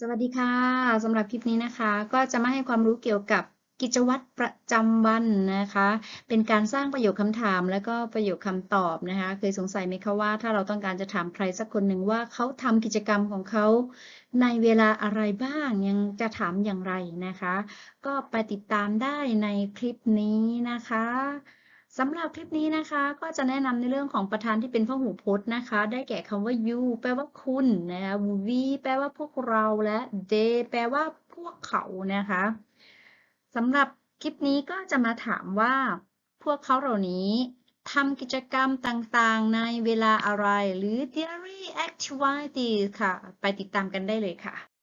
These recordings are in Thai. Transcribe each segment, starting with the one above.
สวัสดีค่ะสำหรับคลิปนี้นะคะ ก็จะมาให้ความรู้เกี่ยวกับกิจวัตรประจำวันนะคะ เป็นการสร้างประโยคคำถาม แล้วก็ประโยคคำตอบนะคะ เคยสงสัยไหมคะว่าถ้าเราต้องการจะถามใครสักคนหนึ่งว่าเขาทำกิจกรรมของเขาในเวลาอะไรบ้างยังจะถามอย่างไรนะคะ ก็ไปติดตามได้ในคลิปนี้นะคะ สำหรับคลิปนี้นะคะก็จะแนะนำในเรื่องของประธานที่เป็นพหูพจน์นะคะ ได้แก่คำว่า you แปลว่าคุณนะคะ we แปลว่าพวกเราและ they แปลว่าพวกเขานะคะสำหรับคลิปนี้ก็จะมาถามว่า พวกเขาเหล่านี้ทำกิจกรรมต่างๆ ในเวลาอะไร หรือ daily activities ค่ะ ไปติดตามกันได้เลยค่ะ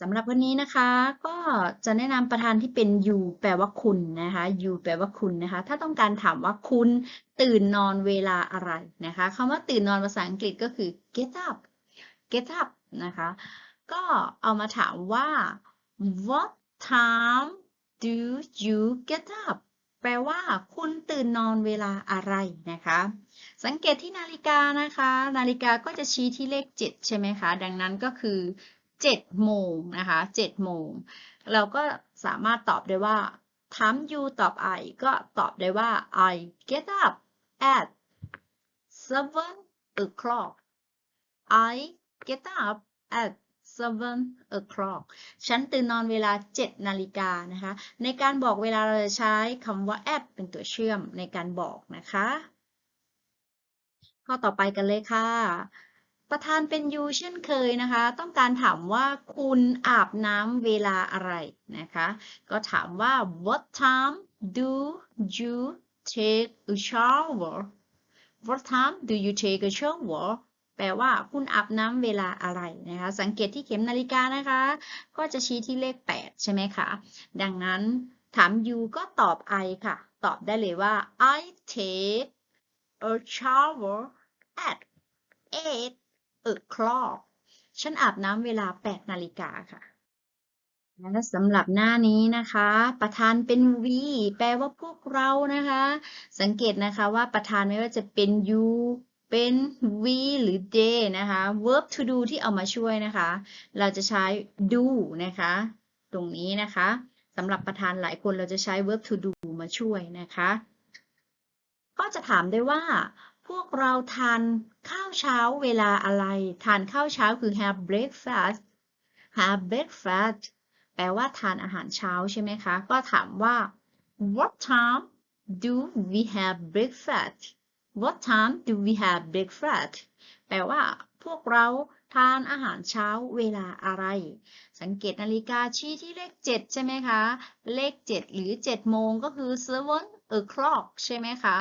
สำหรับวันนี้นะคะ ก็จะแนะนำประธานที่เป็น you แปลว่าคุณนะคะ you แปลว่าคุณนะคะ ถ้าต้องการถามว่าคุณตื่นนอนเวลาอะไรนะคะคำว่าตื่นนอนภาษาอังกฤษก็คือ get up get up นะคะ ก็เอามาถามว่า what time do you get up แปลว่าคุณตื่นนอนเวลาอะไรนะคะ สังเกตที่นาฬิกานะคะ นาฬิกาก็จะชี้ที่เลข 7 ใช่ไหมคะ ดังนั้นก็คือ เจ็ดโมงนะคะเจ็ดโมง เราก็สามารถตอบได้ว่าถาม you ตอบ I ก็ตอบได้ว่า I get up at seven o'clock I get up at seven o'clock ฉันตื่นนอนเวลา 7 นาฬิกานะคะ ในการบอกเวลาเราจะใช้คำว่า at เป็นตัวเชื่อมในการบอกนะคะ ข้อต่อไปกันเลยค่ะ ประธานเป็นยูเช่นเคยนะคะ ต้องการถามว่าคุณอาบน้ำเวลาอะไรนะคะ ก็ถามว่า what time do you take a shower what time do you take a shower แปลว่าคุณอาบน้ำเวลาอะไรนะคะ สังเกตที่เข็มนาฬิกานะคะ ก็จะชี้ที่เลข 8 ใช่ไหมคะ ดังนั้นถาม you ก็ตอบ I ค่ะ ตอบได้เลยว่า I take a shower at 8 o'clock ฉันอาบน้ำเวลา 8 นาฬิกาค่ะ และสำหรับหน้านี้นะคะ ประธานเป็น we แปลว่าพวกเรานะคะ สังเกตนะคะว่าประธานไม่ว่าจะเป็น you เป็น we หรือ they นะคะ verb to do ที่เอามาช่วยนะคะ เราจะใช้ do นะคะ ตรงนี้นะคะสำหรับประธานหลายคนเราจะใช้ verb to do มาช่วยนะคะ ก็จะถามได้ว่า พวกเราทานข้าวเช้าเวลาอะไร ทานข้าวเช้าคือ have breakfast have breakfast แปลว่าทานอาหารเช้าใช่ไหมคะ ก็ถามว่า what time do we have breakfast what time do we have breakfast แปลว่าพวกเราทานอาหารเช้าเวลาอะไร สังเกตนาฬิกาชี้ที่เลข 7 ใช่ไหมคะ เลข 7 หรือ 7 โมงก็คือ seven o'clock ใช่ไหมคะ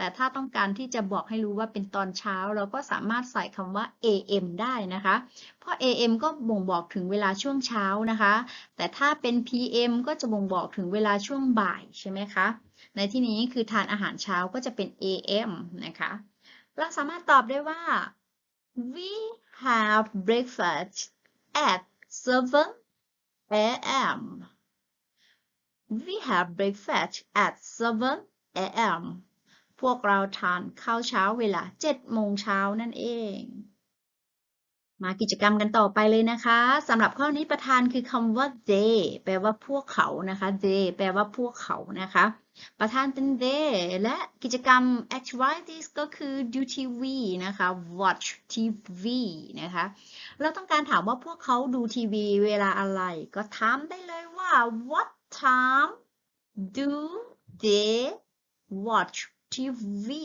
แต่ถ้าต้องการที่จะบอกให้รู้ว่าเป็นตอนเช้า เราก็สามารถใส่คำว่า AM ได้นะคะ เพราะ AM ก็บ่งบอกถึงเวลาช่วงเช้านะคะ แต่ถ้าเป็น PM ก็จะบ่งบอกถึงเวลาช่วงบ่ายใช่ไหมคะ ในที่นี้คือทานอาหารเช้าก็จะเป็น AM นะคะ เราสามารถตอบได้ว่า we have breakfast at 7 a.m. we have breakfast at 7 a.m. พวกเราทานข้าวเช้าเวลา7โมงเช้านั่นเอง มากิจกรรมกันต่อไปเลยนะคะสำหรับข้อนี้ประธานคือคำว่า they แปลว่าพวกเขานะคะ they แปลว่าพวกเขานะคะ ประธานเป็น they และกิจกรรม activities ก็คือ do TV นะคะ watch TV นะคะ เราต้องการถามว่าพวกเขาดูทีวีเวลาอะไร ก็ถามได้เลยว่า what time do they watch ทีวี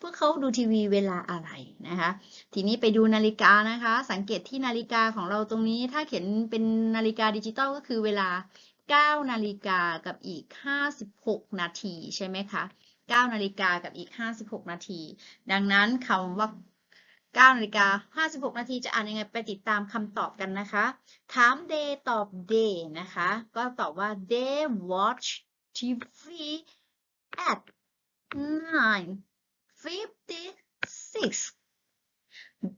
พวกเขาดูทีวีเวลาอะไรนะคะ ทีนี้ไปดูนาฬิกานะคะ สังเกตที่นาฬิกาของเราตรงนี้ ถ้าเขียนเป็นนาฬิกาดิจิตอลก็คือเวลา 9 นาฬิกากับอีก 56 นาทีใช่ไหมคะ 9 นาฬิกากับอีก 56 นาที ดังนั้นคำว่า9นาฬิกา56 นาทีจะอ่านยังไงไปติดตามคำตอบกันนะคะ ถาม day ตอบ day นะคะ ก็ตอบว่า they watch TV nine fifty six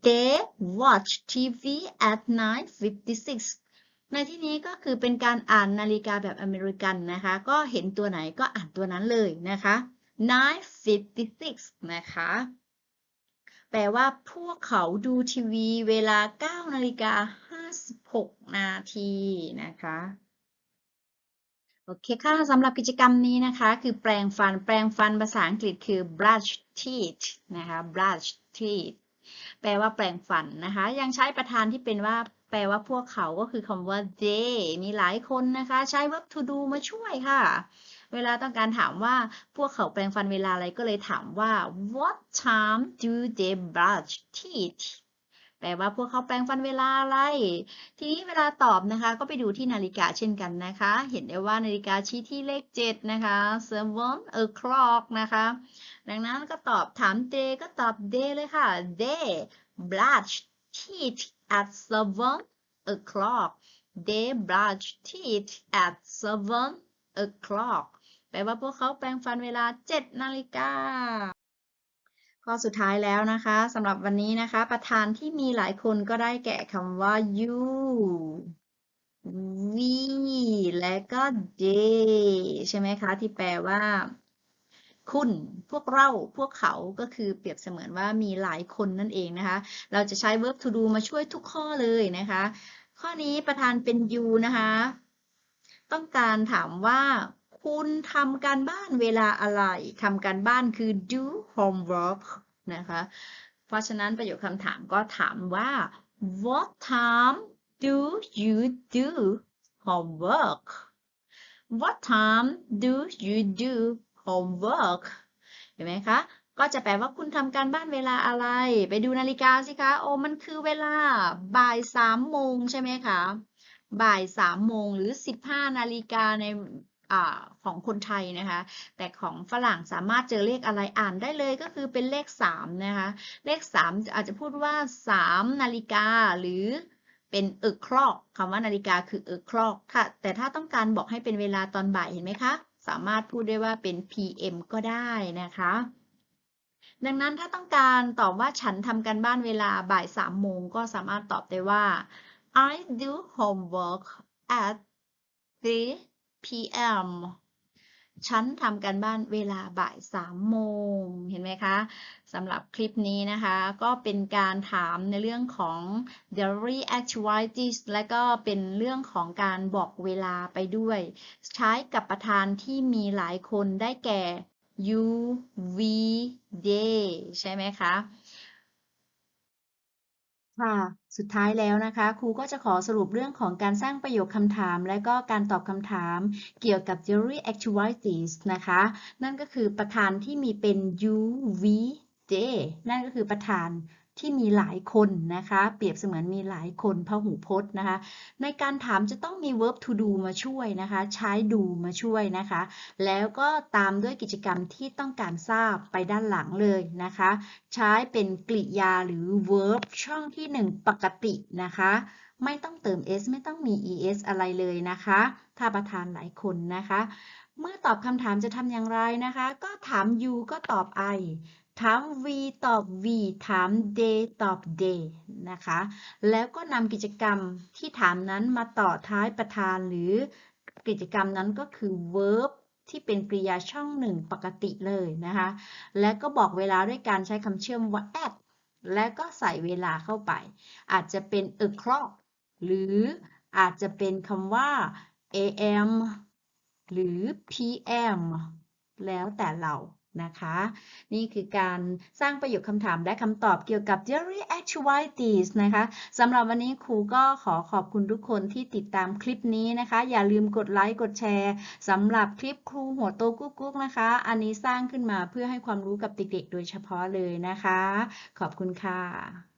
they watch TV at nine fifty six ในที่นี้ก็คือเป็นการอ่านนาฬิกาแบบอเมริกันนะคะ ก็เห็นตัวไหนก็อ่านตัวนั้นเลยนะคะ nine fifty six นะคะ แปลว่าพวกเขาดูทีวีเวลา9นาฬิกา56 นาทีนะคะ โอเคค่ะสำหรับกิจกรรมนี้นะคะ คือแปรงฟัน แปรงฟันภาษาอังกฤษคือ brush teeth นะคะ brush teeth แปลว่าแปรงฟันนะคะ ยังใช้ประธานที่เป็นว่า แปลว่าพวกเขาก็คือคำว่า they มีหลายคนนะคะ ใช้ verb to do มาช่วยค่ะ เวลาต้องการถามว่าพวกเขาแปรงฟันเวลาอะไรก็เลยถามว่า what time do they brush teeth แปลว่าพวกเขาแปรงฟันเวลาอะไร ทีนี้เวลาตอบนะคะ ก็ไปดูที่นาฬิกาเช่นกันนะคะ เห็นได้ว่านาฬิกาชี้ที่เลข 7 นะคะ seven o'clock นะคะ ดังนั้นก็ตอบถาม day ก็ตอบ day เลยค่ะ they brush teeth at seven o'clock they brush teeth at seven o'clock แปลว่าพวกเขาแปรงฟันเวลา 7 นาฬิกา ข้อสุดท้ายแล้วนะคะสำหรับวันนี้นะคะ ประธานที่มีหลายคนก็ได้แก่คำว่า you we และก็ they ใช่ไหมคะ ที่แปลว่า คุณ พวกเรา พวกเขาก็คือเปรียบเสมือนว่ามีหลายคนนั่นเองนะคะ เราจะใช้ verb to do มาช่วยทุกข้อเลยนะคะ ข้อนี้ประธานเป็น you นะคะ ต้องการถามว่า คุณทำการบ้านเวลาอะไรทำการบ้านคือ do homework นะคะ เพราะฉะนั้นประโยคคำถามก็ถามว่า what time do you do homework what time do you do homework เห็นไหมคะ ก็จะแปลว่าคุณทำการบ้านเวลาอะไร ไปดูนาฬิกาสิคะ โอ้มันคือเวลาบ่ายสามโมงใช่ไหมคะ บ่ายสามโมงหรือสิบห้านาฬิกาใน อของคนไทยนะคะ แต่ของฝรั่งสามารถเจอเลขอะไรอ่านได้เลยก็คือเป็นเลขสามนะคะ เลขสามอาจจะพูดว่าสามนาฬิกาหรือเป็น o'clock คำว่านาฬิกาคือ o'clock ค่ะ แต่ถ้าต้องการบอกให้เป็นเวลาตอนบ่ายเห็นไหมคะ สามารถพูดได้ว่าเป็น PM ก็ได้นะคะ ดังนั้นถ้าต้องการตอบว่าฉันทำการบ้านเวลาบ่ายสามโมงก็สามารถตอบได้ว่า I do homework at 3 p.m. ฉันทำการบ้านเวลาบ่ายสามโมง เห็นไหมคะสำหรับคลิปนี้นะคะ ก็เป็นการถามในเรื่องของ daily activities และก็เป็นเรื่องของการบอกเวลาไปด้วย ใช้กับประธานที่มีหลายคนได้แก่ you we they ใช่ไหมคะ ค่ะ สุดท้ายแล้วนะคะ ครูก็จะขอสรุปเรื่องของการสร้างประโยคคำถาม และก็การตอบคำถามเกี่ยวกับ theory activities นะคะ นั่นก็คือประธานที่มีเป็น you we they นั่นก็คือประธาน ที่มีหลายคนนะคะ เปรียบเสมือนมีหลายคนพหูพจน์นะคะ ในการถามจะต้องมี verb to do มาช่วยนะคะ ใช้ do มาช่วยนะคะ แล้วก็ตามด้วยกิจกรรมที่ต้องการทราบไปด้านหลังเลยนะคะ ใช้เป็นกริยาหรือ verb ช่องที่ 1 ปกตินะคะไม่ต้องเติม s ไม่ต้องมี es อะไรเลยนะคะ ถ้าประธานหลายคนนะคะ เมื่อตอบคำถามจะทำอย่างไรนะคะ ก็ถาม you ก็ตอบ I ถาม we ตอบ we ถาม they ตอบ they นะคะ แล้วก็นำกิจกรรมที่ถามนั้นมาต่อท้ายประธานหรือกิจกรรมนั้นก็คือ verb ที่เป็นกริยาช่องหนึ่งปกติเลยนะคะ และก็บอกเวลาด้วยการใช้คำเชื่อมว่า at และก็ใส่เวลาเข้าไป อาจจะเป็น o'clock หรืออาจจะเป็นคำว่า am หรือ pm แล้วแต่เรา นะคะ นี่คือการสร้างประโยคคำถามและคำตอบเกี่ยวกับ theory activities นะคะสำหรับวันนี้ครูก็ขอขอบคุณทุกคนที่ติดตามคลิปนี้นะคะ อย่าลืมกดไลค์กดแชร์สำหรับคลิปครูหัวโตกุ๊กกุ๊กนะคะ อันนี้สร้างขึ้นมาเพื่อให้ความรู้กับเด็กๆ โดยเฉพาะเลยนะคะ ขอบคุณค่ะ